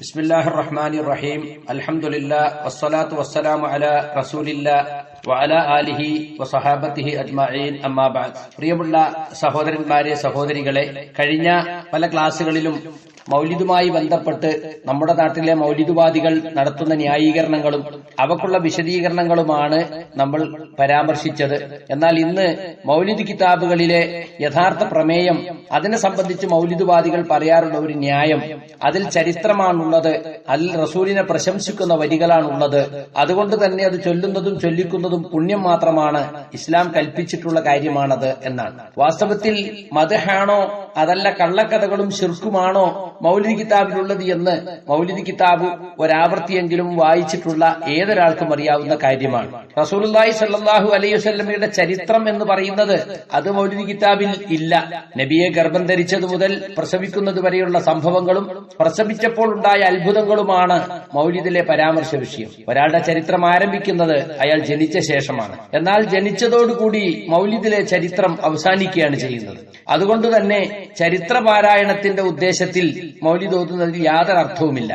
بسم الله الرحمن الرحيم الحمد لله والصلاة والسلام على رسول الله وعلى آله وصحابته أجمعين أما بعد പ്രിയമുള്ള സഹോദരന്മാരെ സഹോദരികളെ കഴിഞ്ഞ പല ക്ലാസ്സുകളിലും മൗലിദുമായി ബന്ധപ്പെട്ട് നമ്മുടെ നാട്ടിലെ മൗലിദുവാദികൾ നടത്തുന്ന ന്യായീകരണങ്ങളും അവക്കുള്ള വിശദീകരണങ്ങളുമാണ് നമ്മൾ പരാമർശിച്ചത്. എന്നാൽ ഇന്ന് മൗലിദ് കിതാബുകളിലെ യഥാർത്ഥ പ്രമേയം അതിനെ സംബന്ധിച്ച് മൗലിദുവാദികൾ പറയാറുള്ള ഒരു ന്യായം അതിൽ ചരിത്രമാണുള്ളത് അതിൽ റസൂലിനെ പ്രശംസിക്കുന്ന വരികളാണുള്ളത്. അതുകൊണ്ട് തന്നെ അത് ചൊല്ലുന്നതും ചൊല്ലിക്കുന്നതും പുണ്യം മാത്രമാണ് ഇസ്ലാം കൽപ്പിച്ചിട്ടുള്ള കാര്യമാണത് എന്നാണ്. വാസ്തവത്തിൽ മതഹാണോ അതല്ല കള്ളക്കഥകളും ശിർക്കുമാണോ മൗലിദ് കിതാബിലുള്ളത് എന്ന് മൗലിദ് കിതാബ് ഒരാവർത്തിയെങ്കിലും വായിച്ചിട്ടുള്ള ഏതൊരാൾക്കും അറിയാവുന്ന കാര്യമാണ്. റസൂലുള്ളാഹി സല്ലാഹു അലൈഹി വസല്ലമയുടെ ചരിത്രം എന്ന് പറയുന്നത് അത് മൗലിദ് കിതാബിൽ ഇല്ല. നബിയെ ഗർഭം ധരിച്ചത് മുതൽ പ്രസവിക്കുന്നത് വരെയുള്ള സംഭവങ്ങളും പ്രസവിച്ചപ്പോൾ ഉണ്ടായ അത്ഭുതങ്ങളുമാണ് മൗലിദിലെ പരാമർശ വിഷയം. ഒരാളുടെ ചരിത്രം ആരംഭിക്കുന്നത് അയാൾ ജനിച്ച ശേഷമാണ്. എന്നാൽ ജനിച്ചതോടുകൂടി മൗലിദിലെ ചരിത്രം അവസാനിക്കുകയാണ് ചെയ്യുന്നത്. അതുകൊണ്ട് തന്നെ ചരിത്ര പാരായണത്തിന്റെ ഉദ്ദേശത്തിൽ മൗലിദ് ഓതുന്നതിൽ യാതൊരു അർത്ഥവുമില്ല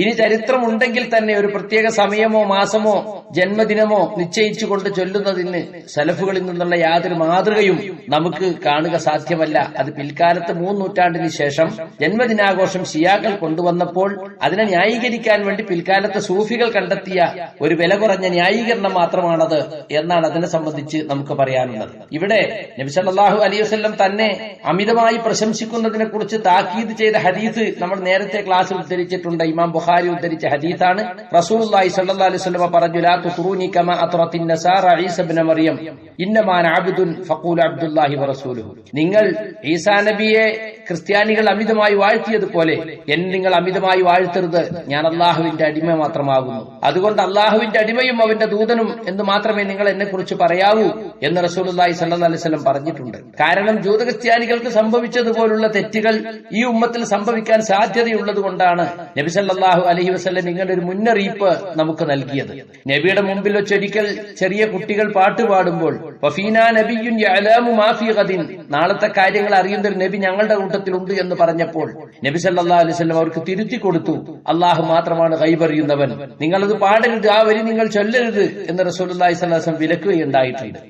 ഇനി ചരിത്രമുണ്ടെങ്കിൽ തന്നെ ഒരു പ്രത്യേക സമയമോ മാസമോ ജന്മദിനമോ നിശ്ചയിച്ചുകൊണ്ട് ചൊല്ലുന്നതിന് സലഫുകളിൽ നിന്നുള്ള യാതൊരു മാതൃകയും നമുക്ക് കാണുക സാധ്യമല്ല. അത് പിൽക്കാലത്ത് മൂന്ന് നൂറ്റാണ്ടിന് ശേഷം ജന്മദിനാഘോഷം ഷിയാക്കൾ കൊണ്ടുവന്നപ്പോൾ അതിനെ ന്യായീകരിക്കാൻ വേണ്ടി പിൽക്കാലത്ത് സൂഫികൾ കണ്ടെത്തിയ ഒരു വില കുറഞ്ഞ ന്യായീകരണം മാത്രമാണത് എന്നാണ് അതിനെ സംബന്ധിച്ച് നമുക്ക് പറയാനുള്ളത്. ഇവിടെ നബിസല്ലാഹു അലൈഹി വസ്ലം തന്നെ അമിതമായി പ്രശംസിക്കുന്നതിനെ കുറിച്ച് താക്കീത് ചെയ്ത ഹദീസ് നമ്മൾ നേരത്തെ ക്ലാസ്സിൽ ഉദ്ധരിച്ചിട്ടുണ്ട്. ഇമാം ബുഖാരി ഉദ്ധരിച്ച ഹദീസാണ് റസൂലുള്ളാഹി സ്വല്ലല്ലാഹി അലൈഹി വസല്ലം പറഞ്ഞു ലാ തുറൂനി കമാ അത്റത്തിൻ നസാറ ഈസ ഇബ്നു മറിയം. ഇന്നമാൻ അബ്ദുൻ ഫഖൂല അബ്ദുല്ലാഹി വറസൂലുഹു നിങ്ങൾ ഈസാ നബിയെ ക്രിസ്ത്യാനികൾ അമിതമായി വാഴ്ത്തിയതുപോലെ എന്നെ നിങ്ങൾ അമിതമായി വാഴ്ത്തരുത്. ഞാൻ അള്ളാഹുവിന്റെ അടിമ മാത്രമാകുന്നു. അതുകൊണ്ട് അള്ളാഹുവിന്റെ അടിമയും അവന്റെ ദൂതനും എന്ന് മാത്രമേ നിങ്ങൾ എന്നെ കുറിച്ച് പറയാവൂ എന്ന് റസൂലുള്ളാഹി സ്വല്ലല്ലാഹു അലൈഹി വസല്ലം പറഞ്ഞിട്ടുണ്ട്. കാരണം ജൂത ക്രിസ്ത്യാനികൾക്ക് സംഭവിച്ചതുപോലുള്ള തെറ്റുകൾ ഈ ഉമ്മത്തിൽ സംഭവിക്കാൻ സാധ്യതയുള്ളത് കൊണ്ടാണ് നബി സല്ലാഹു അലഹി വസ്ലം ഇങ്ങനെ ഒരു മുന്നറിയിപ്പ് നമുക്ക് നൽകിയത്. നബിയുടെ മുമ്പിൽ വെച്ചൊരിക്കൽ ചെറിയ കുട്ടികൾ പാട്ട് പാടുമ്പോൾ നാളത്തെ കാര്യങ്ങൾ അറിയുന്ന ഒരു നബി ഞങ്ങളുടെ കൂട്ടത്തിലുണ്ട് എന്ന് പറഞ്ഞപ്പോൾ നബി സല്ലല്ലാഹു അലൈഹി വസല്ലം അവർക്ക് തിരുത്തി കൊടുത്തു. അള്ളാഹു മാത്രമാണ് കൈപറിയുന്നവൻ നിങ്ങളത് പാടരുത് ആ വരി നിങ്ങൾ ചൊല്ലരുത് എന്ന് റസൂൽ അള്ളാഹി വസല്ലം വിലക്കുകയുണ്ടായിട്ടുണ്ട്.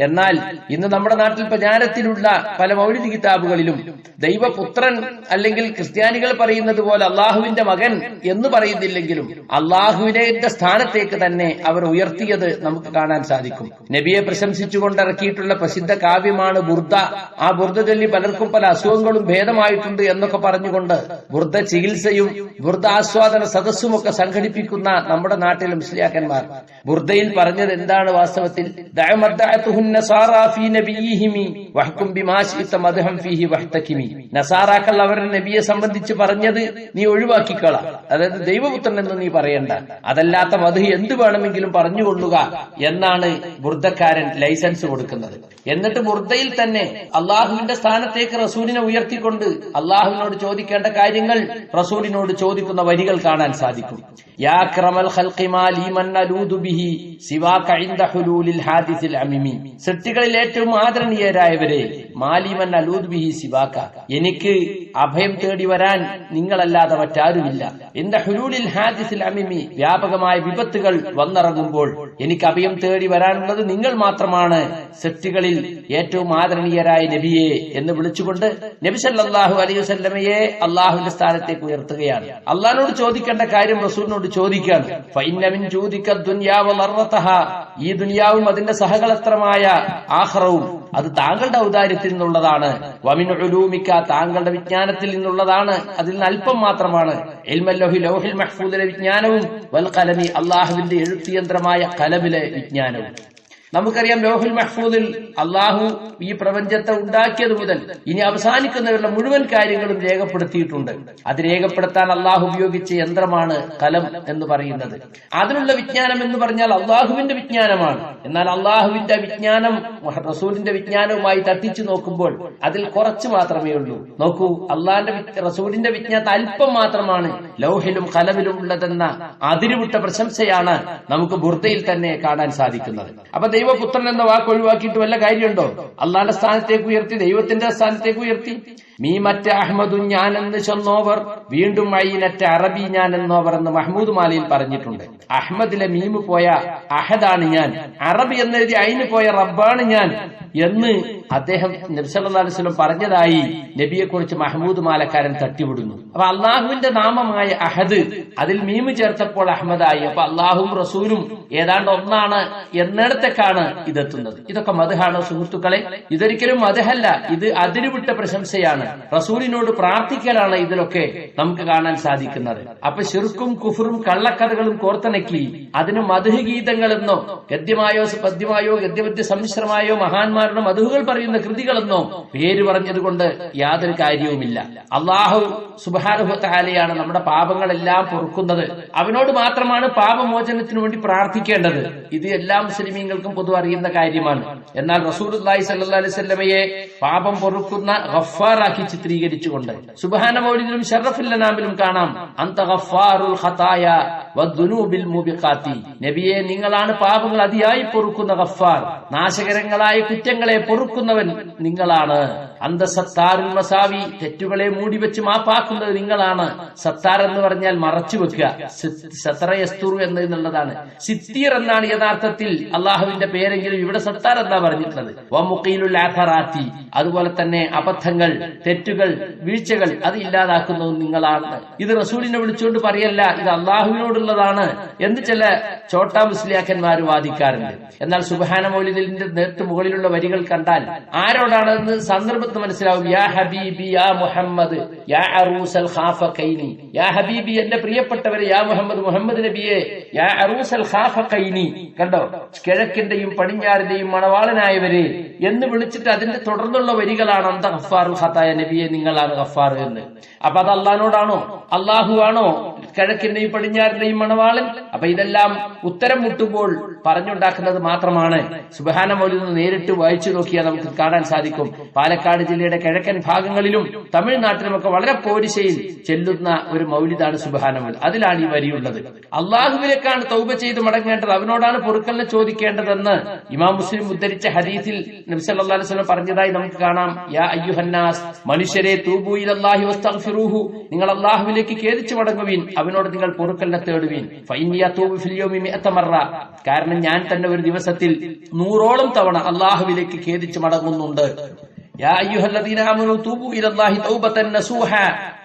എന്നാൽ ഇന്ന് നമ്മുടെ നാട്ടിൽ പ്രചാരത്തിലുള്ള പല മൗലിക കിതാബുകളിലും ദൈവപുത്രൻ അല്ലെങ്കിൽ ക്രിസ്ത്യാനികൾ പറയുന്നത് പോലെ അള്ളാഹുവിന്റെ മകൻ എന്ന് പറയുന്നില്ലെങ്കിലും അള്ളാഹുവിന്റെ സ്ഥാനത്തേക്ക് തന്നെ അവർ ഉയർത്തിയത് നമുക്ക് കാണാൻ സാധിക്കും. നബിയെ പ്രശംസിച്ചുകൊണ്ട് ഇറക്കിയിട്ടുള്ള പ്രസിദ്ധ കാവ്യമാണ് ബുർദ. ആ ബുർദ ചൊല്ലി പലർക്കും പല അസുഖങ്ങളും ഭേദമായിട്ടുണ്ട് എന്നൊക്കെ പറഞ്ഞുകൊണ്ട് ബുർദ ചികിത്സയും ബുർദ ആസ്വാദന സദസ്സും ഒക്കെ സംഘടിപ്പിക്കുന്ന നമ്മുടെ നാട്ടിലെ മുസ്ലിയാക്കന്മാർ. ബുർദയിൽ പറഞ്ഞത് എന്താണ് വാസ്തവത്തിൽ? നസാറാക്കൾ അവരുടെ നബിയെ സംബന്ധിച്ച് പറഞ്ഞത് നീ ഒഴിവാക്കിക്കള. അതായത് ദൈവപുത്രൻ എന്ന് നീ പറയണ്ട. അതല്ലാത്ത മധു എന്ത് വേണമെങ്കിലും പറഞ്ഞുകൊള്ളുക എന്നാണ് ബുർദക്കാരൻ ലൈസൻസ് കൊടുക്കുന്നത്. എന്നിട്ട് ബുർദയിൽ തന്നെ അള്ളാഹുവിന്റെ സ്ഥാനത്തേക്ക് റസൂലിനെ ഉയർത്തിക്കൊണ്ട് അള്ളാഹുവിനോട് ചോദിക്കേണ്ട കാര്യങ്ങൾ റസൂലിനോട് ചോദിക്കുന്ന വരികൾ കാണാൻ സാധിക്കും. യാ ക്രമൽ ബിഹി സിവാ ഇൻദ ഹുലൂലിൽ ഹാദിസിൽ അമിമി സൃഷ്ടികളിൽ ഏറ്റവും ആദരണീയരായവരെ മാലിമൻ അലൂദ് ബിഹി സിവാക്ക. എനിക്ക് അഭയം തേടി വരാൻ നിങ്ങളല്ലാതെ മറ്റാരുമില്ല. എന്റെ ഹുലൂലിൽ ഹാദിസിൽ അമിമി വ്യാപകമായ വിപത്തുകൾ വന്നിറങ്ങുമ്പോൾ എനിക്ക് അഭയം തേടി വരാനുള്ളത് നിങ്ങൾ മാത്രമാണ്. സെറ്റുകളിൽ ഏറ്റവും ആദരണീയരായ നബിയെ എന്ന് വിളിച്ചുകൊണ്ട് നബി സല്ലല്ലാഹു അലൈഹി വസല്ലമയെ അള്ളാഹുവിന്റെ സ്ഥാനത്തേക്ക് ഉയർത്തുകയാണ്. അള്ളാഹിനോട് ചോദിക്കേണ്ട കാര്യം റസൂലിനോട് ചോദിക്കാണ് ഈ ദുനിയാവും അതിന്റെ സഹകളത്രമായ ആഹ്റവും അത് താങ്കളുടെ ഔദാര്യത്തിൽ നിന്നുള്ളതാണ്. വമിൻ ഒലൂമിക്ക താങ്കളുടെ വിജ്ഞാനത്തിൽ നിന്നുള്ളതാണ്. അതിൽ നിന്ന് അല്പം മാത്രമാണ്. എൽമല്ലോഹി ലോഹിൽ മഹ്ഫൂദിലെ വിജ്ഞാനവും വൽ കലമി അള്ളാഹുവിന്റെ എഴുത്തിയന്ത്രമായ കലമിലെ വിജ്ഞാനവും. നമുക്കറിയാം ലോഹുൽ മഹ്ഫൂദിൽ അള്ളാഹു ഈ പ്രപഞ്ചത്തെ ഉണ്ടാക്കിയത് മുതൽ ഇനി അവസാനിക്കുന്നവരുടെ മുഴുവൻ കാര്യങ്ങളും രേഖപ്പെടുത്തിയിട്ടുണ്ട്. അത് രേഖപ്പെടുത്താൻ അള്ളാഹു ഉപയോഗിച്ച യന്ത്രമാണ് കലം എന്ന് പറയുന്നത്. അതിനുള്ള വിജ്ഞാനം എന്ന് പറഞ്ഞാൽ അള്ളാഹുവിന്റെ വിജ്ഞാനമാണ്. എന്നാൽ അള്ളാഹുവിന്റെ വിജ്ഞാനം റസൂലിന്റെ വിജ്ഞാനവുമായി തട്ടിച്ചു നോക്കുമ്പോൾ അതിൽ കുറച്ച് മാത്രമേ ഉള്ളൂ. നോക്കൂ അള്ളാഹിന്റെ റസൂലിന്റെ വിജ്ഞാനത്തെ അല്പം മാത്രമാണ് ലൗഹിലും കലമിലും ഉള്ളതെന്ന അതിരുവിട്ട പ്രശംസയാണ് നമുക്ക് ബുർദയിൽ തന്നെ കാണാൻ സാധിക്കുന്നത്. അപ്പൊ ദൈവപുത്രൻ എന്ന വാക്ക് ഒഴിവാക്കിയിട്ട് വല്ല കാര്യമുണ്ടോ? അള്ളാന്റെ സ്ഥാനത്തേക്ക് ഉയർത്തി ദൈവത്തിന്റെ സ്ഥാനത്തേക്ക് ഉയർത്തി. മീമറ്റ അഹമ്മദും എന്ന് ചെന്നോവർ വീണ്ടും അയിനറ്റ അറബി ഞാൻ എന്നോവർ എന്ന് മഹ്മൂദ് മാലിയിൽ പറഞ്ഞിട്ടുണ്ട്. അഹമ്മദിലെ മീമ് പോയ അഹദാണ് ഞാൻ അറബി എന്നെഴുതി അയിന് പോയ റബ്ബാണ് ഞാൻ എന്ന് അദ്ദേഹം നബ്സല്ലാസ്ലം പറഞ്ഞതായി നബിയെ കുറിച്ച് മഹ്മൂദ് മാലക്കാരൻ തട്ടിവിടുന്നു. അപ്പൊ അള്ളാഹുവിന്റെ നാമമായ അഹദ് അതിൽ മീമ് ചേർത്തപ്പോൾ അഹമ്മദായി അപ്പൊ അള്ളാഹും റസൂലും ഏതാണ്ട് ഒന്നാണ് എന്നിടത്തേക്കാണ് ഇതെത്തുന്നത്. ഇതൊക്കെ മധുഹാണോ സുഹൃത്തുക്കളെ? ഇതൊരിക്കലും മധുഹല്ല ഇത് അതിരുവിട്ട പ്രശംസയാണ്. റസൂലിനോട് പ്രാർത്ഥിക്കലാണ് ഇതിലൊക്കെ നമുക്ക് കാണാൻ സാധിക്കുന്നത്. അപ്പൊ ശിർക്കും കുഫറും കള്ളക്കഥകളും കോർത്തിണക്കി അതിന് മധുഹ ഗീതങ്ങളെന്നോ ഗദ്യമായോ പദ്യമായോ ഗദ്യപദ്യ സമ്മിശ്രമായോ മഹാന്മാരുടെ മധുഹുകൾ പറയുന്ന കൃതികളെന്നോ പേര് പറഞ്ഞതുകൊണ്ട് യാതൊരു കാര്യവുമില്ല. അള്ളാഹു സുബാനുഭത്താലയാണ് നമ്മുടെ പാപങ്ങളെല്ലാം പൊറുക്കുന്നത്. അവനോട് മാത്രമാണ് പാപമോചനത്തിനു വേണ്ടി പ്രാർത്ഥിക്കേണ്ടത്. ഇത് എല്ലാ മുസ്ലിമീങ്ങൾക്കും പൊതു അറിയുന്ന കാര്യമാണ്. എന്നാൽ റസൂൽ അലൈഹി സ്വല്ലമയെ പാപം പൊറുക്കുന്ന ഗഫാറാക്കി ചിത്രീകരിച്ചുകൊണ്ട്. സുബാന മൗലിദിലും ഷറഫുല്ലനാമിലും കാണാം. നബിയെ നിങ്ങളാണ് പാപങ്ങൾ അതിയായി പൊറുക്കുന്ന ഗഫാർ നാശകരങ്ങളായ കുറ്റങ്ങളെ പൊറുക്കുന്നവൻ നിങ്ങളാണ്. അന്ത സത്താറുൽ മസാവി തെറ്റുകളെ മൂടിവെച്ച് മാപ്പാക്കുന്നത് നിങ്ങളാണ്. സത്താർ എന്ന് പറഞ്ഞാൽ മറച്ചു വെക്കുക. സത്രയസ്തുറു എന്നുള്ളതാണ്. സിത്തീർ എന്നാണ് യഥാർത്ഥത്തിൽ അള്ളാഹുവിന്റെ പേരെങ്കിലും ഇവിടെ സത്താർ എന്നാ പറഞ്ഞിട്ടുള്ളത്. അതുപോലെ തന്നെ അബദ്ധങ്ങൾ തെറ്റുകൾ വീഴ്ചകൾ അത് ഇല്ലാതാക്കുന്നത് നിങ്ങളാണ്. ഇത് റസൂലിനെ വിളിച്ചുകൊണ്ട് പറയല്ല ഇത് അള്ളാഹുവിനോടുള്ളതാണ് എന്ന് ചില ചോട്ടാ മുസ്ലിയാക്കന്മാർ വാദിക്കാറുണ്ട്. എന്നാൽ സുബാന മൗലിദിന്റെ നേരത്തെ മുകളിലുള്ള വരികൾ കണ്ടാൽ ആരോടാണെന്ന് സന്ദർഭത്ത് മനസ്സിലാവും. യാ ഹബീബി യാ മുഹമ്മദ് യാ അറൂസൽ ഖാഫ കൈനി യാ ഹബീബി എന്റെ പ്രിയപ്പെട്ടവരെ യാ മുഹമ്മദ് മുഹമ്മദ് നബിയെ. യാ അറൂസൽ ഖാഫ കൈനി കണ്ടോ? കിഴക്കിന്റെയും പടിഞ്ഞാറിന്റെയും മണവാളനായവരെ എന്ന് വിളിച്ചിട്ട് അതിന്റെ തുടർന്നുള്ള വരികളാണ് അന്ത ഗഫാറുൽ ഖത്തായ നബിയെ നിങ്ങളാണ് ഗഫാർ എന്ന്. അപ്പൊ അത് അള്ളഹാനോടാണോ അള്ളാഹു ആണോ കിഴക്കിന്റെയും പടിഞ്ഞാറിന്റെയും മണവാളൻ? അപ്പൊ ഇതെല്ലാം ഉത്തരം മുട്ടുമ്പോൾ പറഞ്ഞുണ്ടാക്കുന്നത് മാത്രമാണ്. സുബഹാന മൗലിന്ന് നേരിട്ട് വായിച്ചു നോക്കിയാൽ നമുക്ക് കാണാൻ സാധിക്കും. പാലക്കാട് ജില്ലയുടെ കിഴക്കൻ ഭാഗങ്ങളിലും തമിഴ്നാട്ടിലുമൊക്കെ വളരെ പോരിശയിൽ ചെല്ലുന്ന ഒരു മൗലിതാണ് സുബഹാന മൗലി അതിലാണ് ഈ വരിയുള്ളത്. അള്ളാഹുവിലേക്കാണ് തൗബ ചെയ്ത് മടങ്ങേണ്ടത്. അവനോടാണ് പൊറുക്കലിനെ ചോദിക്കേണ്ടതെന്ന് ഇമാം മുസ്ലിം ഉദ്ധരിച്ച ഹദീസിൽ നബ്സല്ലാ അലുസ്ലം പറഞ്ഞതായി നമുക്ക് കാണാം. യാ അയ്യുഹന്നാസ് മനുഷ്യരെ തൂബു ഇലല്ലാഹി വസ്തഗ്ഫിറൂഹു. നിങ്ങൾ അള്ളാഹുവിലേക്ക് ഖേദിച്ചു മടങ്ങുവീൻ. അവനോട് നിങ്ങൾ പൊറുക്കലിനെ തേടുവീൻ. കാരണം ഞാൻ തന്നെ ഒരു ദിവസത്തിൽ നൂറോളം തവണ അള്ളാഹുവിലേക്ക് ഖേദിച്ചു മടങ്ങുന്നുണ്ട്.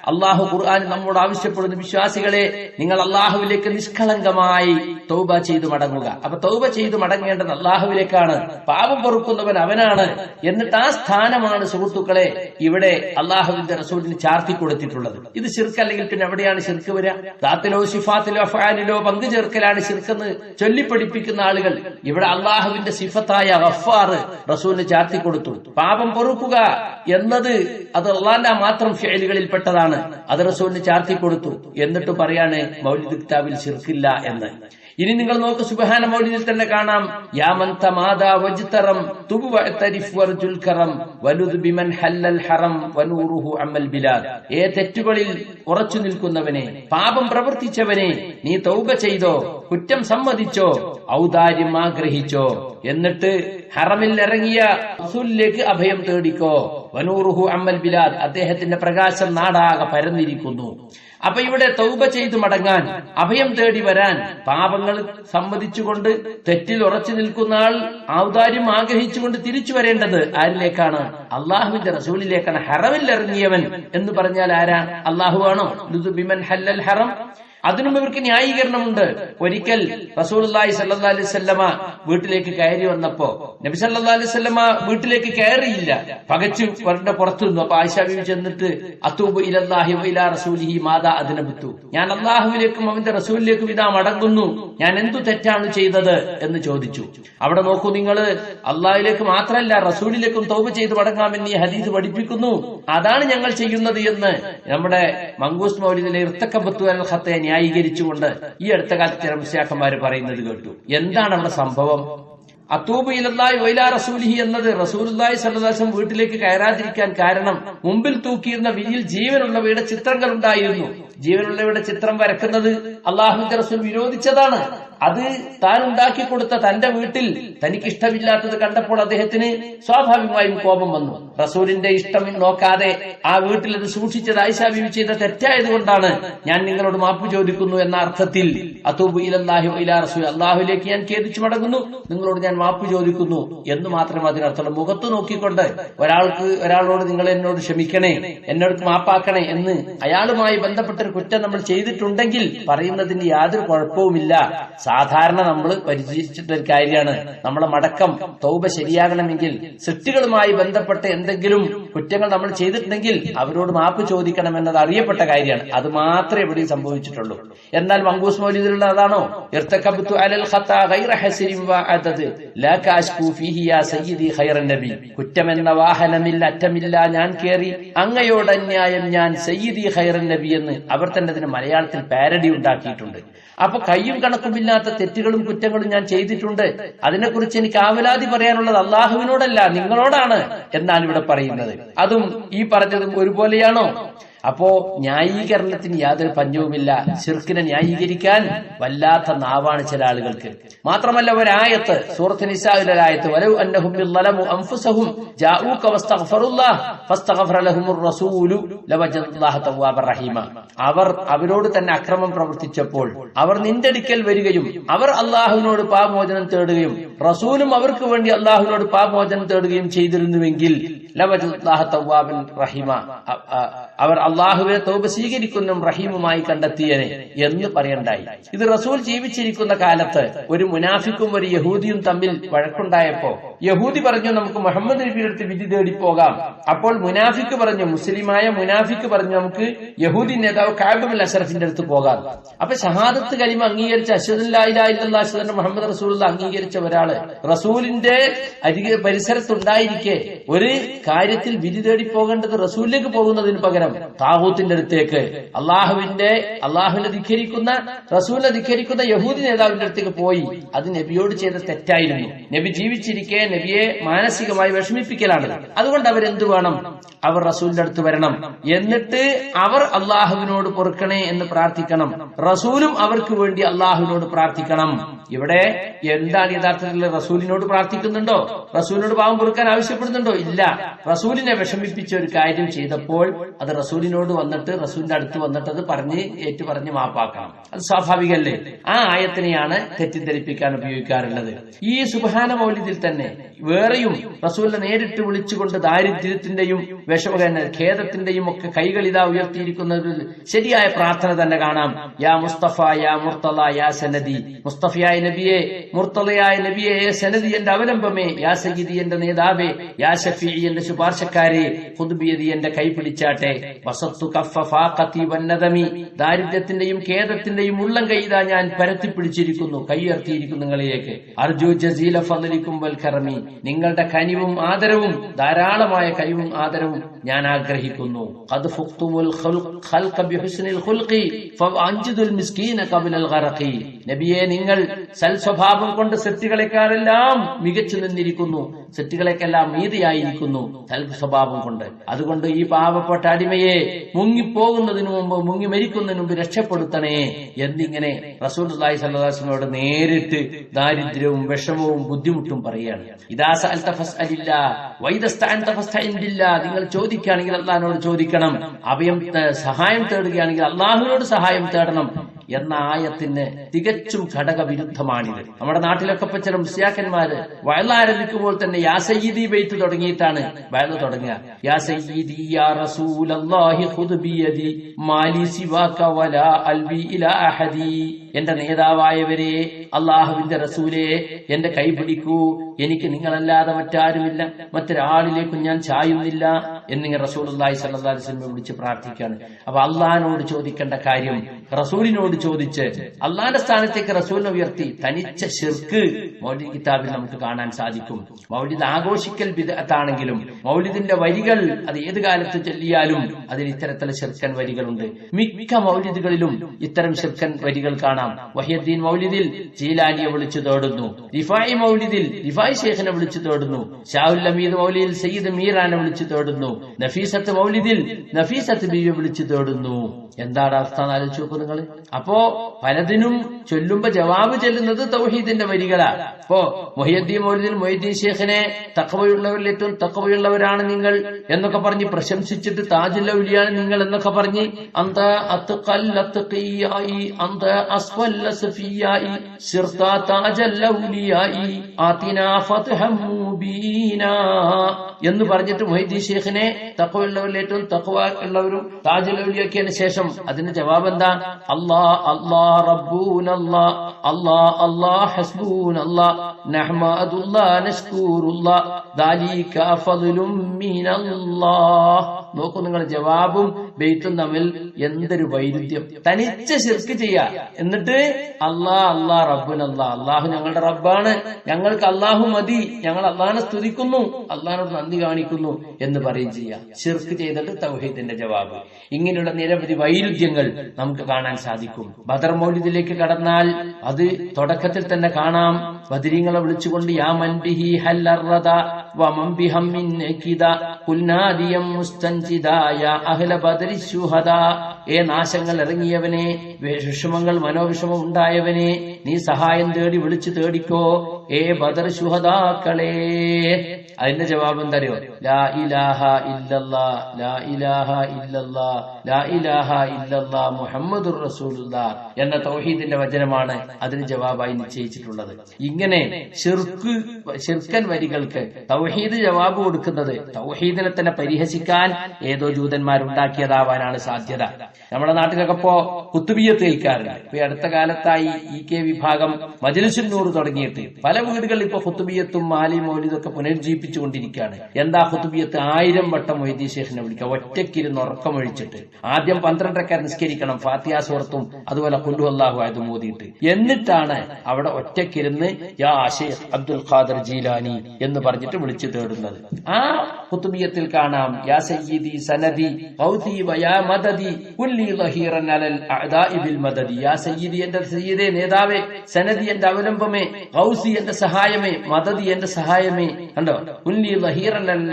അള്ളാഹു ഖുർആൻ നമ്മോട് ആവശ്യപ്പെടുന്ന. വിശ്വാസികളെ നിങ്ങൾ അള്ളാഹുവിലേക്ക് നിഷ്കളങ്കമായി തൗബ ചെയ്തു മടങ്ങുക. അപ്പൊ തൗബ ചെയ്തു മടങ്ങേണ്ടത് അള്ളാഹുവിലേക്കാണ്. പാപം പൊറുക്കുന്നവൻ അവനാണ്. എന്നിട്ട് ആ സ്ഥാനമാണ് സുഹൃത്തുക്കളെ ഇവിടെ അള്ളാഹുവിന്റെ റസൂലിന് ചാർത്തി കൊടുത്തിട്ടുള്ളത്. ഇത് ശിർക്ക് അല്ലെങ്കിൽ പിന്നെ എവിടെയാണ് ശിർക്ക് വരിക? ദാത്തിലോ സിഫാത്തിലോ അഫാനിലോ പങ്കു ചേർക്കലാണ് ശിർക്കെന്ന് ചൊല്ലിപ്പഠിപ്പിക്കുന്ന ആളുകൾ ഇവിടെ അള്ളാഹുവിന്റെ സിഫത്തായ ഗഫാർ റസൂലിന് ചാർത്തി കൊടുത്തു. പാപം പൊറുക്കുക എന്നത് അത് അള്ളാന്റെ മാത്രം ഫേലുകളിൽപ്പെട്ടതാണ് അത് റസൂലിന് ചാർത്തി കൊടുത്തു. എന്നിട്ട് പറയാണ് മൗലിദ് കിതാബിൽ ശിർക്കില്ല എന്ന്. ഇനി നിങ്ങൾ നോക്ക് സുബഹാന മൗലിനിൽ തന്നെ കാണാം. യാമന്ത മാതാ വജ്തറം തുബു വഅ്തരിഫ് വർജുൽ കറം ബിമൻ ഹല്ലൽ ഹറം വനൂറുഹു അമൽ ബിലാദ്. ഏ തെറ്റുകളിൽ ഉറച്ചു നിൽക്കുന്നവനെ പാപം പ്രവർത്തിച്ചവനെ നീ തൗബ ചെയ്തോ കുറ്റം സമ്മതിച്ചോ ഔദാര്യം ആഗ്രഹിച്ചോ. എന്നിട്ട് ഹറമിൽ ഇറങ്ങിയ റസൂലിലേക്ക് അഭയം തേടിക്കോ. വനൂറുഹു അമ്മൽ ബിലാദ്. അദ്ദേഹത്തിന്റെ പ്രകാശം നാടാകെ പരന്നിരിക്കുന്നു. അപ്പൊ ഇവിടെ തൗബ ചെയ്ത് മടങ്ങാൻ അഭയം തേടി വരാൻ പാപങ്ങൾ സമ്മതിച്ചുകൊണ്ട് തെറ്റിൽ ഉറച്ചു നിൽക്കുന്ന ആൾ ഔദാര്യം ആഗ്രഹിച്ചുകൊണ്ട് തിരിച്ചു വരേണ്ടത് ആരിലേക്കാണ്? അള്ളാഹുവിന്റെ റസൂലിലേക്കാണ്. ഹറമിൽ ഇറങ്ങിയവൻ എന്ന് പറഞ്ഞാൽ ആരാ? അള്ളാഹു ആണോ? ഹല്ലൽ ഹറം. അതിനും ഇവർക്ക് ന്യായീകരണമുണ്ട്. ഒരിക്കൽ റസൂലി സല്ലാ അലൈഹി സ്വല്ലമ വീട്ടിലേക്ക് കയറി വന്നപ്പോ നബി സല്ലാ അലൈഹി സ്വല്ലമ വീട്ടിലേക്ക് കയറിയില്ല. പകച്ചു വരണ്ട പുറത്തു നിന്നു അപ്പൊ ആയിഷാബി ചെന്നിട്ട് അത്തൂബ് ഇലല്ലാഹി ഇലാ റസൂലിഹി മാതാ അതിനബുത്തു ഞാൻ അള്ളാഹുവിലേക്കും അവന്റെ റസൂലിലേക്കും ഇതാ മടങ്ങുന്നു. ഞാൻ എന്തു തെറ്റാണ് ചെയ്തത്? എന്ന് ചോദിച്ചു. അവിടെ നോക്കൂ നിങ്ങൾ അള്ളാഹിലേക്ക് മാത്രമല്ല റസൂലിലേക്കും തൗബ ചെയ്ത് മടങ്ങാമെന്ന് ഈ ഹദീസ് പഠിപ്പിക്കുന്നു. അതാണ് ഞങ്ങൾ ചെയ്യുന്നത് എന്ന് നമ്മുടെ മങ്കൂസ് മൗലിദിലെ ഇർത്തക്കബത്തു അൽ ഖത്തെ ന്യായീകരിച്ചുകൊണ്ട് ഈ അടുത്ത കാലത്ത് ചില പറയുന്നത് കേട്ടു. എന്താണ് അവിടെ സംഭവം? അത്തൂബ് ഇലല്ലായി വൈലാ റസൂലിഹി എന്നത് റസൂലുല്ലായി സല്ലാസം വീട്ടിലേക്ക് കയറാതിരിക്കാൻ കാരണം മുമ്പിൽ തൂക്കിയിരുന്ന വിരിയിൽ ജീവനുള്ളവയുടെ ചിത്രങ്ങൾ ഉണ്ടായിരുന്നു. ജീവനുള്ളവയുടെ ചിത്രം വരക്കുന്നത് അള്ളാഹുന്റെ റസൂൽ വിരോധിച്ചതാണ്. അത് താൻ ഉണ്ടാക്കി കൊടുത്ത തന്റെ വീട്ടിൽ തനിക്ക് ഇഷ്ടമില്ലാത്തത് കണ്ടപ്പോൾ അദ്ദേഹത്തിന് സ്വാഭാവികമായും കോപം വന്നു. റസൂലിന്റെ ഇഷ്ടം നോക്കാതെ ആ വീട്ടിൽ അത് സൂക്ഷിച്ചത് ആയിഷ ചെയ്ത തെറ്റായത് കൊണ്ടാണ് ഞാൻ നിങ്ങളോട് മാപ്പ് ചോദിക്കുന്നു എന്ന അർത്ഥത്തിൽ അള്ളാഹുലേക്ക് ഞാൻ ഖേദിച്ചു മടങ്ങുന്നു നിങ്ങളോട് ഞാൻ മാപ്പ് ചോദിക്കുന്നു എന്ന് മാത്രമേ അതിനർത്ഥമുള്ളൂ. മുഖത്ത് നോക്കിക്കൊണ്ട് ഒരാൾക്ക് ഒരാളോട് നിങ്ങൾ എന്നോട് ക്ഷമിക്കണേ എന്നോട് മാപ്പാക്കണേ എന്ന് അയാളുമായി ബന്ധപ്പെട്ട ഒരു കുറ്റം നമ്മൾ ചെയ്തിട്ടുണ്ടെങ്കിൽ പറയുന്നതിന് യാതൊരു കുഴപ്പവുമില്ല. സാധാരണ നമ്മൾ പരിചയിച്ചിട്ട ഒരു കാര്യമാണ്. നമ്മളെ മടക്കം തൗബ ശരിയാകണമെങ്കിൽ സൃഷ്ടികളുമായി ബന്ധപ്പെട്ട എന്തെങ്കിലും കുറ്റങ്ങൾ നമ്മൾ ചെയ്തിട്ടുണ്ടെങ്കിൽ അവരോട് മാപ്പ് ചോദിക്കണം എന്നത് അറിയപ്പെട്ട കാര്യമാണ്. അത് മാത്രമേ എവിടെയും സംഭവിച്ചിട്ടുള്ളൂ. എന്നാൽ മങ്കൂസ് മൗലിദിലുള്ള അതാണോ? കുറ്റമെന്ന വാഹനമില്ല അറ്റമില്ല ഞാൻ കേറി. അങ്ങയോട് അന്യായം ഞാൻ സയ്യിദി ഹൈറൻ നബി എന്ന് അവർ തന്നെ മലയാളത്തിൽ പാരഡി ഉണ്ടാക്കിയിട്ടുണ്ട്. അപ്പൊ കയ്യും കണക്കുമില്ലാത്ത തെറ്റുകളും കുറ്റങ്ങളും ഞാൻ ചെയ്തിട്ടുണ്ട്. അതിനെക്കുറിച്ച് എനിക്ക് ആവലാതി പറയാനുള്ളത് അള്ളാഹുവിനോടല്ല നിങ്ങളോടാണ് എന്നാണ് ഇവിടെ പറയുന്നത്. അതും ഈ പറഞ്ഞതും ഒരുപോലെയാണോ? അപ്പോ ന്യായീകരണത്തിന് യാതൊരു പഞ്ഞവുമില്ല. ശിർക്കിനെ ന്യായീകരിക്കാൻ വല്ലാത്ത നാവാണ് ചില ആളുകൾക്ക്. മാത്രമല്ല ഒരായത്ത് സൂറത്ത് നിസായിലൊരായത്ത് അന്നഹും ഫസ്തഗ്ഫറ റഹീമ. അവർ അവരോട് തന്നെ അക്രമം പ്രവർത്തിച്ചപ്പോൾ അവർ നിന്റെ അടുക്കൽ വരികയും അവർ അള്ളാഹുവിനോട് പാപമോചനം തേടുകയും റസൂലും അവർക്ക് വേണ്ടി അള്ളാഹുവിനോട് പാപമോചനം തേടുകയും ചെയ്തിരുന്നുവെങ്കിൽ റഹീമ അവർ അള്ളാഹുവിനെ തോപ സ്വീകരിക്കുന്നതും റഹീമുമായി കണ്ടെത്തിയനെ എന്ന് പറയണ്ടായി. ഇത് റസൂൽ ജീവിച്ചിരിക്കുന്ന കാലത്ത് ഒരു മുനാഫിക്കും ഒരു യഹൂദിയും തമ്മിൽ വഴക്കുണ്ടായപ്പോ യഹൂദി പറഞ്ഞു നമുക്ക് മുഹമ്മദ് നബിയുടെ അടുത്ത് വിധി പോകാം. അപ്പോൾ മുനാഫിക്ക് പറഞ്ഞു മുസ്ലിമായ മുനാഫിക്ക് പറഞ്ഞു നമുക്ക് യഹൂദി നേതാവ് കാബുൽ അഷറഫിന്റെ അടുത്ത് പോകാം. അപ്പൊ ഷഹാദത്ത് കലിമ അംഗീകരിച്ച അശ്വദന്റെ മുഹമ്മദ് റസൂൽ അംഗീകരിച്ച ഒരാൾ. റസൂലിന്റെ അരികെ പരിസരത്തുണ്ടായിരിക്കെ ഒരു കാര്യത്തിൽ വിധി തേടി പോകേണ്ടത് റസൂലിലേക്ക് പോകുന്നതിന് പകരം താഹൂത്തിന്റെ അടുത്തേക്ക്. അള്ളാഹുവിന്റെ അള്ളാഹുവിനെ ധിഖരിക്കുന്ന റസൂലിനെ ധിഖരിക്കുന്ന യഹൂദി നേതാവിന്റെ അടുത്തേക്ക് പോയി. അത് നബിയോട് ചെയ്ത തെറ്റായിരുന്നു. നബി ജീവിച്ചിരിക്കെ നബിയെ മാനസികമായി വിഷമിപ്പിക്കലാണ്. അതുകൊണ്ട് അവർ എന്തു വേണം? അവർ റസൂലിന്റെ അടുത്ത് വരണം. എന്നിട്ട് അവർ അള്ളാഹുവിനോട് പൊറുക്കണേ എന്ന് പ്രാർത്ഥിക്കണം. റസൂലും അവർക്ക് വേണ്ടി അള്ളാഹുവിനോട് പ്രാർത്ഥിക്കണം. ഇവിടെ എന്താണ് യഥാർത്ഥത്തിൽ റസൂലിനോട് പ്രാർത്ഥിക്കുന്നുണ്ടോ? റസൂലിനോട് പാവം പൊറുക്കാൻ ആവശ്യപ്പെടുന്നുണ്ടോ? ഇല്ല. റസൂലിനെ വിഷമിപ്പിച്ച ഒരു കാര്യം ചെയ്തപ്പോൾ അത് റസൂലിനോട് വന്നിട്ട് റസൂലിന്റെ അടുത്ത് വന്നിട്ട് അത് പറഞ്ഞ് ഏറ്റു പറഞ്ഞ് മാപ്പാക്കണം അത് സ്വാഭാവികല്ലേ? ആ ആയത്തിനെയാണ് തെറ്റിദ്ധരിപ്പിക്കാൻ ഉപയോഗിക്കാറുള്ളത്. ഈ സുബാന മൗല്യത്തിൽ തന്നെ വേറെയും റസൂലിനെ നേരിട്ട് വിളിച്ചുകൊണ്ട് ദാരിദ്ര്യത്തിന്റെയും വിഷമ ഖേദത്തിന്റെയും ഒക്കെ കൈകൾ ഇതാ ഉയർത്തിയിരിക്കുന്ന ഒരു ശരിയായ പ്രാർത്ഥന തന്നെ കാണാം. യാ മുസ്തഫ യാ മുർത്തല യാ സനദി. മുസ്തഫയായ നബിയെ മുർത്തലയായ നബിയെ സനദി എന്റെ അവലംബമേ യാ സയ്യിദി എന്റെ നേതാവേ യാ ഷഫി എന്റെ ശുപാർശക്കാരെ ഖുദ്ബിയതി എന്റെ കൈ പിടിച്ചാട്ടെ. വസത്തു കഫ ഫാഖത്തി വന്നതമി ദാരിദ്ര്യത്തിന്റെയും ഖേദത്തിന്റെയും ഉള്ളം കൈതാ ഞാൻ പരത്തി പിടിച്ചിരിക്കുന്നു. കൈയർത്തിയിരിക്കുന്നു നിങ്ങളിലേക്ക് അർജു ജസീല ഫലിക്കും വൽ കറമി നിങ്ങളുടെ കനിവും ആദരവും ധാരാളമായ കനിവും ആദരവും ഞാൻ ആഗ്രഹിക്കുന്നു നബിയെ നിങ്ങൾ സൽ സ്വഭാവം കൊണ്ട് സെറ്റുകളെക്കാരെല്ലാം മികച്ചു നിന്നിരിക്കുന്നു. സെറ്റുകളെക്കെല്ലാം മീതിയായിരിക്കുന്നു സൽ സ്വഭാവം കൊണ്ട്. അതുകൊണ്ട് ഈ പാവപ്പെട്ട അടിമയെ മുങ്ങിപ്പോകുന്നതിന് മുമ്പ് മുങ്ങി മരിക്കുന്നതിന് മുമ്പ് രക്ഷപ്പെടുത്തണേ എന്നിങ്ങനെ റസൂൽ സല്ലാസിനോട് നേരിട്ട് ദാരിദ്ര്യവും വിഷമവും ബുദ്ധിമുട്ടും പറയുകയാണ്. ഇതാ നിങ്ങൾ ഫസ്അലില്ല ചോദിക്കുകയാണെങ്കിൽ അള്ളാഹിനോട് ചോദിക്കണം. അഭയം സഹായം തേടുകയാണെങ്കിൽ അള്ളാഹുവിനോട് സഹായം തേടണം. എന്ന ആയത്തിന് തികച്ചും ഘടക വിരുദ്ധമാണിത് നമ്മുടെ നാട്ടിലൊക്കെ ഇപ്പൊ ചില മുസ്ലിയാക്കന്മാര് വയലാരംഭിക്കുമ്പോൾ തന്നെ യാ സയ്യിദി ബെയ്ത്ത് തുടങ്ങിയിട്ടാണ് വയൽ തുടങ്ങുക. യാ സയ്യിദി യാ റസൂലല്ലാഹി സിവാക വലാ ഇലാ അഹദി. എന്റെ നേതാവായവരെ അള്ളാഹുവിന്റെ റസൂലെ എന്റെ കൈ പിടിക്കൂ. എനിക്ക് നിങ്ങളല്ലാതെ മറ്റാരുമില്ല. മറ്റൊരാളിലേക്കും ഞാൻ ചായുന്നില്ല എന്നിങ്ങനെ റസൂൽ അള്ളാഹി സല്ലാ വിളിച്ച് പ്രാർത്ഥിക്കുകയാണ്. അപ്പൊ അള്ളഹാനോട് ചോദിക്കേണ്ട കാര്യം റസൂലിനോട് ചോദിച്ച് അള്ളാന്റെ സ്ഥാനത്തേക്ക് റസൂലിനെ ഉയർത്തി തനിച്ച ഷിർക്ക് മൗലിദ് കിതാബിൽ നമുക്ക് കാണാൻ സാധിക്കും. മൗലിദ് ആഘോഷിക്കൽ വിദഗ്ധാണെങ്കിലും മൗലിദിന്റെ വരികൾ അത് ഏത് കാലത്ത് ചൊല്ലിയാലും അതിന് ഇത്തരത്തിലെ ശിർക്കൻ വരികളുണ്ട്. മിക്ക മൗലിദുകളിലും ഇത്തരം ശിർക്കൻ വരികൾ കാണാം. വഹിയദ്ദീൻ മൗലിദിൽ ജീലാനിയെ വിളിച്ചു തേടുന്നു. റിഫായി മൗലിദിൽ റിഫായി ഷേഖിനെ വിളിച്ചു തേടുന്നു. ഷാഹുൽ അമീദ് മൗലിയിൽ സയ്യിദ് മീറാനെ വിളിച്ചു തേടുന്നു. നഫീസത്ത് മൗലിദിൽ നഫീസത്ത് ബീവിയെ വിളിച്ചു തേടുന്നു. എന്താണ് അവസ്ഥ ആലോചിച്ച് നോക്കൂ നിങ്ങൾ അപ്പോ പലതിനും ചൊല്ലുമ്പോ ജവാബ് ചെല്ലുന്നത് തൗഹീദിന്റെ വരികളാ. അപ്പോ മൊഹിയദ്ദീൻ മൗലിദിൽ മൊഹിദ്ദീൻ ഷേഖിനെ തക്കവയുള്ളവരിൽ ഏറ്റവും തക്കവയുള്ളവരാണ് നിങ്ങൾ എന്നൊക്കെ പറഞ്ഞ് പ്രശംസിച്ചിട്ട് താജുല്ല വിളിയാണ് നിങ്ങൾ എന്നൊക്കെ പറഞ്ഞ് അന്ത അന്ത അസ്വല്ല സഫിയായി സിർത താജല്ലൗലിയായി ആതിനാ ഫത്ഹം മുബീനാ എന്ന് പറഞ്ഞിട്ട് മൊഹിദ്ദീൻ ഷേഖിനെ തക്കവുള്ളവരിൽ ഏറ്റവും തക്കവ ഉള്ളവരും താജുല്ലൗലിയാക്കിയതിന് ശേഷം. അതിന്റെ ജവാബ് എന്താ അല്ലാ അല്ലാ റബ്ബൂൻ അല്ലാ അല്ലാ അല്ലാ ഹസ്ബൂൻ അല്ലാ നഹ്മദുല്ലാ നഷ്കൂറുല്ലാ ദാലിക ഫദ്ലും മിനല്ലാഹ് നോക്കൂ നിങ്ങൾ ജവാബും ബെയ്ത്തും തമ്മിൽ എന്തൊരു വൈരുദ്ധ്യം? തനിച്ച് ശിർക്ക് ചെയ്യാ. എന്നിട്ട് അള്ളാ അള്ളാ റബ്ബുൻ അള്ളാ. അള്ളാഹു ഞങ്ങളുടെ റബ്ബാണ്. ഞങ്ങൾക്ക് അള്ളാഹു മതി. ഞങ്ങൾ അള്ളാഹിനെ സ്തുതിക്കുന്നു. അള്ളാഹിനോട് നന്ദി കാണിക്കുന്നു എന്ന് പറയും ചെയ്യുക ശിർക്ക് ചെയ്തിട്ട് തൗഹീദിന്റെ ജവാബ്. ഇങ്ങനെയുള്ള നിരവധി വൈരുദ്ധ്യങ്ങൾ നമുക്ക് കാണാൻ സാധിക്കും. ബദർ മൗലിദിലേക്ക് കടന്നാൽ അത് തുടക്കത്തിൽ തന്നെ കാണാം. ബദരീങ്ങളെ വിളിച്ചുകൊണ്ട് യാ മൻബിഹി ഹല്ലറദ വമംബിഹം മിൻ കിദ കുൽനാദിയം മുസ്തൻജിദായ. അഹ്ല ബദരി ശുഹദാ. ഏ നാശങ്ങൾ ഇറങ്ങിയവനെ വിഷമങ്ങൾ മനോവിഷമം ഉണ്ടായവനെ നീ സഹായം തേടി വിളിച്ചു തേടിക്കോ. ഏ ബദർ ശുഹദാക്കളെ. അതിന്റെ ജവാബ് എന്തറിയോ? ലാ ഇലാഹ ഇല്ലല്ലാ ലാ ഇലാഹ ഇല്ലല്ലാ ലാ ഇലാഹ ഇല്ലല്ലാ മുഹമ്മദുർ റസൂലുള്ള എന്ന തൗഹീദിന്റെ വചനമാണ് അതിന് ജവാബായി നിശ്ചയിച്ചിട്ടുള്ളത്. ഇങ്ങനെ ഷിർക്ക് ഷിർക്കൻ വരികൾക്ക് തൗഹീദ് ജവാബ് കൊടുക്കുന്നത് തൗഹീദിനെ തന്നെ പരിഹസിക്കാൻ ഏതോ ജൂതന്മാരുണ്ടാക്കിയതാവാനാണ് സാധ്യത. നമ്മുടെ നാട്ടിലൊക്കെ ഇപ്പോ കുത്തുബിയത്ത് കഴിക്കാറുണ്ട് ഇപ്പൊ അടുത്ത കാലത്തായി ഇ കെ വിഭാഗം മജലിസുന്നൂർ തുടങ്ങിയിട്ട് പല വീടുകളിൽ ഇപ്പൊ ഹുത്തുബിയത്തും മാലി മൗലിതൊക്കെ പുനരുജ്ജീവിപ്പിച്ചുകൊണ്ടിരിക്കുകയാണ്. എന്താ ഹുത്തുബിയത്ത് ആയിരം വട്ടം മൊയ്തീ ശേഷനെ വിളിക്കുക. ഒറ്റയ്ക്കിരുന്ന് ഉറക്കമൊഴിച്ചിട്ട് ആദ്യം പന്ത്രണ്ടരക്കാർ നിസ്കരിക്കണം. ഫാത്തിയ സുഹൃത്തും അതുപോലെ കുല്ലു അള്ളാഹു ആയത് മോദിയിട്ട് എന്നിട്ടാണ് അവിടെ ഒറ്റക്കിരുന്ന് യാ അബ്ദുൽ ഖാദർ ജീലാനി എന്ന് പറഞ്ഞിട്ട് വിളിച്ചു തേടുന്നത്. ആ ഹുത്തുബിയത്തിൽ കാണാം യാ സയ്യിദി സനദി വയാ മദദി അലൽ മദദി യാ സയ്യിദി എന്റെ നേതാവേ സനദി എന്റെ അവലംബമേ എന്റെ സഹായമേ മദദി എന്റെ സഹായമേ. കണ്ടോ?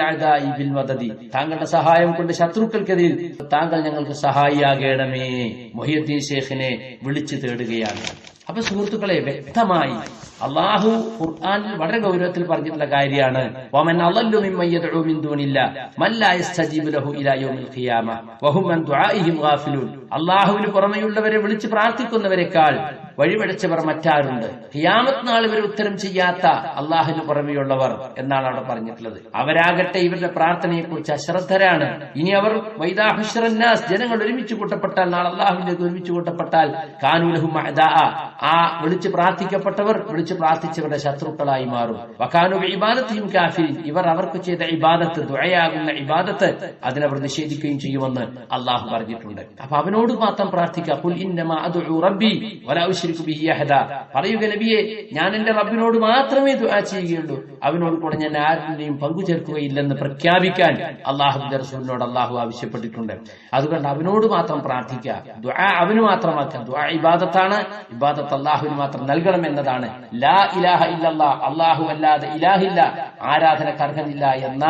അഅദാഇ ബിൽ മദദി. താങ്കളുടെ സഹായം കൊണ്ട് ശത്രുക്കൾക്കെതിരിൽ താങ്കൾ ഞങ്ങൾക്ക് സഹായിയാകേണമേ. മൊഹിയുദ്ദീൻ ഷേഖിനെ വിളിച്ചു തേടുകയാണ്. അപ്പൊ സുഹൃത്തുക്കളെ വ്യക്തമായി അള്ളാഹു ഖുർആനിൽ വളരെ ഗൗരവത്തിൽ പറഞ്ഞിട്ടുള്ള കാര്യമാണ്. അള്ളാഹുവിന് പുറമെയുള്ളവരെ വിളിച്ച് പ്രാർത്ഥിക്കുന്നവരെക്കാൾ വഴിപടച്ചവർ മറ്റാരുണ്ട്? ഖിയാമത്ത് നാൾ ഇവർ ഉത്തരം ചെയ്യാത്ത അള്ളാഹിന് പുറമെയുള്ളവർ എന്നാണ് അവിടെ പറഞ്ഞിട്ടുള്ളത്. അവരാകട്ടെ ഇവരുടെ പ്രാർത്ഥനയെക്കുറിച്ച് അശ്രദ്ധരാണ്. ഇനി അവർ വൈദാഹുഷറന്നാസ് ജനങ്ങൾ ഒരുമിച്ച് കൂട്ടപ്പെട്ടാൽ നാളെ അള്ളാഹുവിന്റെ ഒരുമിച്ച് കൂട്ടപ്പെട്ടാൽ കാനൂലഹും ആ വിളിച്ച് പ്രാർത്ഥിക്കപ്പെട്ടവർ വിളിച്ച് പ്രാർത്ഥിച്ചവരുടെ ശത്രുക്കളായി മാറും. വക്കാനു ഇബാദത്തെയും കാഫിരിൻ ഇവർ അവർക്ക് ചെയ്ത ഇബാദത്ത് ദുഴയാകുന്ന ഇബാദത്ത് അതിനവർ നിഷേധിക്കുകയും ചെയ്യുമെന്ന് അള്ളാഹു പറഞ്ഞിട്ടുണ്ട്. അപ്പൊ അവനോട് മാത്രം പ്രാർത്ഥിക്കുക. പറയുക നബിയെ ഞാൻ എന്റെ റബ്ബിനോട് മാത്രമേ ദുആ ചെയ്യുകയുള്ളൂ. അവനോട് കൂടെ ഞാൻ ആരുടെയും പങ്കു ചേർക്കുകയില്ലെന്ന് പ്രഖ്യാപിക്കാൻ അള്ളാഹുബിന്റെ റസൂലിനോട് അള്ളാഹു ആവശ്യപ്പെട്ടിട്ടുണ്ട്. അതുകൊണ്ട് അവനോട് മാത്രം പ്രാർത്ഥിക്കുക. ദുആ അവന് മാത്രമാക്കുക. ദുആ ഇബാദത്താണ്. ഇബാദത്ത് അള്ളാഹുവിന് മാത്രം നൽകണം എന്നതാണ്. ലാ ഇലാഹ ഇല്ലല്ലാ അള്ളാഹു അല്ലാതെ ഇലാഹില്ല ആരാധന കർഹനില്ല എന്ന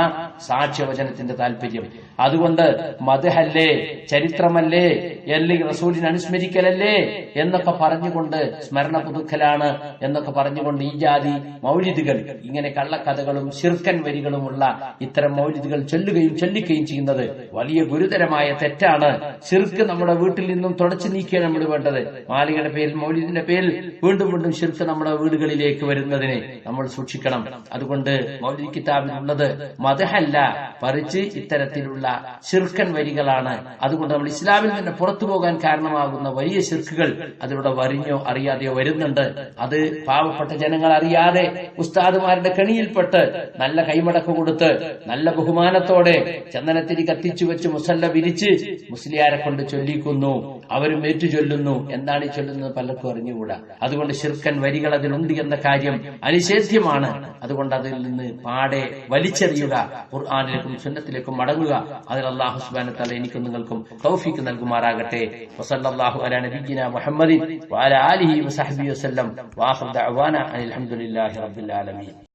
സാക്ഷ്യവചനത്തിന്റെ താല്പര്യം അതുകൊണ്ട് മതഹല്ലേ ചരിത്രമല്ലേ അല്ലെങ്കിൽ റസൂലിനെ അനുസ്മരിക്കലല്ലേ എന്നൊക്കെ പറഞ്ഞുകൊണ്ട് സ്മരണ പുതുക്കലാണ് എന്നൊക്കെ പറഞ്ഞുകൊണ്ട് ഈ ജാതി മൗലിദുകൾ ഇങ്ങനെ കള്ളക്കഥകളും ശിർക്കൻ വരികളുമുള്ള ഇത്തരം മൗലിദുകൾ ചൊല്ലുകയും ചൊല്ലിക്കുകയും ചെയ്യുന്നത് വലിയ ഗുരുതരമായ തെറ്റാണ്. ശിർക്ക് നമ്മുടെ വീട്ടിൽ നിന്നും തുടച്ചു നീക്കിയാണ് നമ്മൾ വേണ്ടത്. മാലികയുടെ പേരിൽ മൗലിദിന്റെ പേരിൽ വീണ്ടും വീണ്ടും ശിർക്ക് നമ്മുടെ വീടുകളിലേക്ക് വരുന്നതിനെ നമ്മൾ സൂക്ഷിക്കണം. അതുകൊണ്ട് മൗലിദ് കിതാബിലുള്ളത് മതഹല്ല പറിച്ച് ഇത്തരത്തിലുള്ള ശിർക്കൻ വരികളാണ്. അതുകൊണ്ട് നമ്മൾ ഇസ്ലാമിൽ നിന്ന് പുറത്തു പോകാൻ കാരണമാകുന്ന വലിയ ശിർക്കുകൾ അതിലൂടെ വരിഞ്ഞോ അറിഞ്ഞോ അറിയാതെയോ വരുന്നുണ്ട്. അത് പാവപ്പെട്ട ജനങ്ങൾ അറിയാതെ ഉസ്താദുമാരുടെ കെണിയിൽപ്പെട്ട് നല്ല കൈമടക്ക് കൊടുത്ത് നല്ല ബഹുമാനത്തോടെ ചന്ദനത്തിരി കത്തിച്ചു വെച്ച് മുസല്ല വിരിച്ച് മുസ്ലിയാരെ കൊണ്ട് ചൊല്ലിക്കുന്നു. അവരും ഏറ്റുചൊല്ലുന്നു എന്താണ് ഈ ചൊല്ലുന്നത് പലർക്കും അറിഞ്ഞുകൂടാ. അതുകൊണ്ട് ശിർക്കൻ വരികൾ അതിലുണ്ട് എന്ന കാര്യം അനിഷേധ്യമാണ്. അതുകൊണ്ട് അതിൽ നിന്ന് പാടെ വലിച്ചെറിയുക ഖുർആാനിലേക്കും സുന്നത്തിലേക്കും മടങ്ങുക. അതിൽ അള്ളാഹു സുബാന തല എനിക്കും നിങ്ങൾക്കും തൗഫീക്ക് നൽകുമാറാകട്ടെ. വസല്ലാഹു അലാൻ നബിജിന മുഹമ്മദിൻ വാല وعلى آله وصحبه وسلم وآخر دعوانا أن الحمد لله رب العالمين.